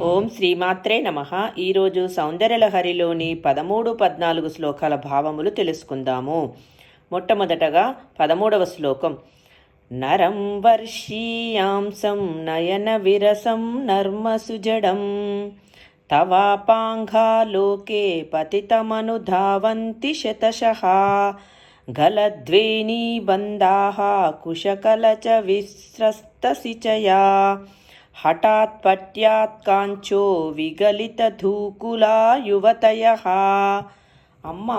ఓం శ్రీమాత్రే నమ. ఈరోజు సౌందర్యలహరిలోని పదమూడు పద్నాలుగు శ్లోకాల భావములు తెలుసుకుందాము. మొట్టమొదటగా పదమూడవ శ్లోకం. నరం వర్షీయాంసం నయన విరసం నర్మసుజడం తవాపాంఘాలోకే పతితమనుధావంతి శతశః. గలద్వేణీబంధాः కుశకలచ విస్రస్తసిచయా హఠాత్ పట్యాత్ కాంచో విగలితధూకులా అమ్మ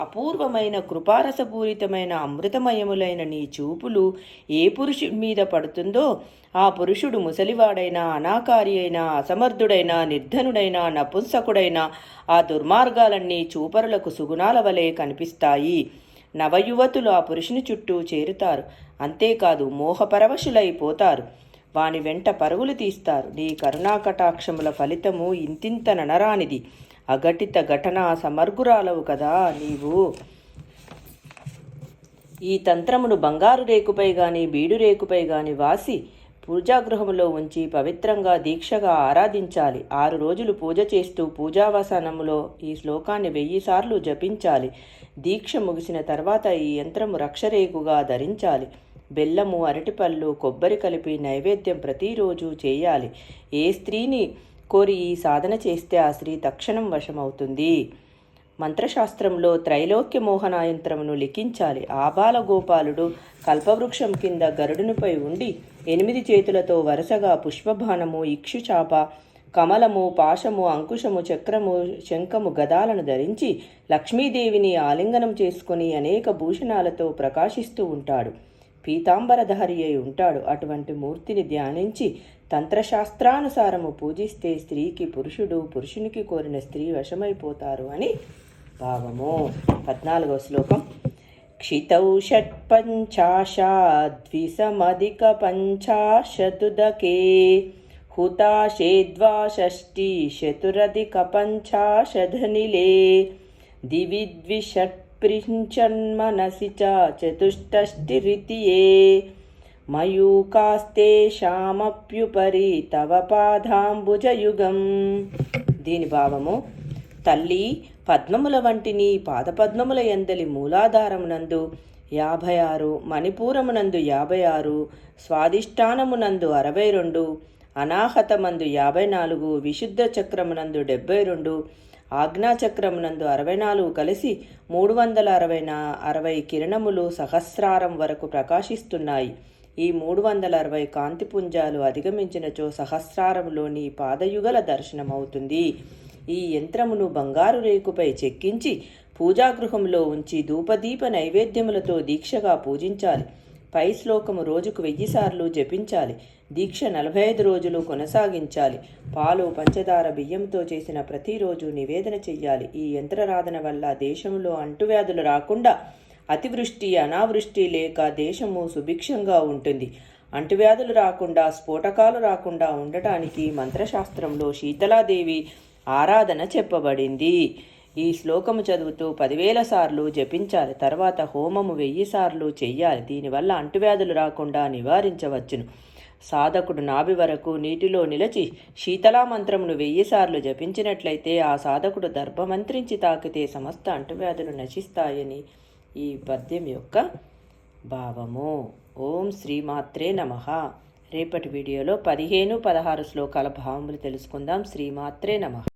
అపూర్వమైన కృపారసపూరితమైన అమృతమయములైన నీ చూపులు ఏ పురుషుడి మీద పడుతుందో ఆ పురుషుడు ముసలివాడైనా అనాకారి అయినా అసమర్థుడైనా నిర్ధనుడైనా నపుంసకుడైనా ఆ దుర్మార్గాలన్నీ చూపరులకు సుగుణాల వలె కనిపిస్తాయి. నవయువతులు ఆ పురుషుని చుట్టూ చేరుతారు. అంతేకాదు మోహపరవశులైపోతారు వాని వెంట పరుగులు తీస్తారు. నీ కరుణాకటాక్షముల ఫలితము ఇంతింత ననరానిది. అఘటిత ఘటన సమర్గురాలవు కదా నీవు. ఈ తంత్రమును బంగారు రేకుపై గాని బీడు రేకుపై గాని వాసి పూజాగృహములో ఉంచి పవిత్రంగా దీక్షగా ఆరాధించాలి. ఆరు రోజులు పూజ చేస్తూ పూజావసనములో ఈ శ్లోకాన్ని వెయ్యి సార్లు జపించాలి. దీక్ష ముగిసిన తర్వాత ఈ యంత్రము రక్షరేకుగా ధరించాలి. బెల్లము అరటిపళ్ళు కొబ్బరి కలిపి నైవేద్యం ప్రతిరోజు చేయాలి. ఏ స్త్రీని కోరి ఈ సాధన చేస్తే ఆ స్త్రీ తక్షణం వశమవుతుంది? మంత్రశాస్త్రంలో త్రైలోక్య మోహనాయంత్రమును లిఖించాలి. ఆబాల గోపాలుడు కల్పవృక్షం కింద గరుడునిపై ఉండి ఎనిమిది చేతులతో వరుసగా పుష్పబాణము ఇక్షుచాప కమలము పాశము అంకుశము చక్రము శంఖము గదాలను ధరించి లక్ష్మీదేవిని ఆలింగనం చేసుకుని అనేక భూషణాలతో ప్రకాశిస్తూ ఉంటాడు. పీతాంబరధారి అయి ఉంటాడు. అటువంటి మూర్తిని ధ్యానించి తంత్రశాస్త్రానుసారము పూజిస్తే స్త్రీకి పురుషుడు పురుషునికి కోరిన స్త్రీ వశమైపోతారు అని భావము. పద్నాలుగవ శ్లోకం. క్షితౌ షట్పంచాశాద్విసమధిక పంచాశతుదకే హుతాశేద్వా షష్టి చతురధిక పంచాశధనిలే దివి ద్విషట్ప్రించన్మనసి చతుష్టష్టిరితియే మయూకాస్తేషామప్యుపరి తవ పాదాంబుజయుగం దీని భావము తల్లి పద్మముల వంటి నీ పాదపద్మముల ఎందలి మూలాధారమునందు యాభై ఆరు మణిపూరమునందు యాభై ఆరు స్వాదిష్టానమునందు అరవై రెండు అనాహతమందు యాభై నాలుగు విశుద్ధ చక్రమునందు డెబ్బై రెండు ఆజ్ఞాచక్రమునందు అరవై నాలుగు కలిసి మూడు వందల అరవై నా అరవై కిరణములు సహస్రారం వరకు ప్రకాశిస్తున్నాయి. ఈ మూడు వందల అరవై కాంతిపుంజాలు అధిగమించినచో సహస్రారంలోని పాదయుగల దర్శనమవుతుంది. ఈ యంత్రమును బంగారు రేకుపై చెక్కించి పూజాగృహంలో ఉంచి ధూపదీప నైవేద్యములతో దీక్షగా పూజించాలి. పై శ్లోకము రోజుకు వెయ్యి సార్లు జపించాలి. దీక్ష నలభై ఐదు రోజులు కొనసాగించాలి. పాలు పంచదార బియ్యంతో చేసిన ప్రతిరోజు నివేదన చెయ్యాలి. ఈ యంత్రరాధన వల్ల దేశంలో అంటువ్యాధులు రాకుండా అతివృష్టి అనావృష్టి లేక దేశము సుభిక్షంగా ఉంటుంది. అంటువ్యాధులు రాకుండా స్ఫోటకాలు రాకుండా ఉండటానికి మంత్రశాస్త్రంలో శీతలాదేవి ఆరాధన చెప్పబడింది. ఈ శ్లోకము చదువుతూ పదివేల సార్లు జపించాలి తర్వాత హోమము వెయ్యి సార్లు చెయ్యాలి దీనివల్ల అంటువ్యాధులు రాకుండా నివారించవచ్చును. సాధకుడు నాభి వరకు నీటిలో నిలచి శీతలా మంత్రమును వెయ్యి సార్లు జపించినట్లయితే ఆ సాధకుడు దర్భమంత్రించి తాకితే సమస్త అంటువ్యాధులు నశిస్తాయని ఈ పద్యం యొక్క భావము. ఓం శ్రీమాత్రే నమ. రేపటి వీడియోలో పదిహేను పదహారు శ్లోకాల భావములు తెలుసుకుందాం. శ్రీమాత్రే నమ.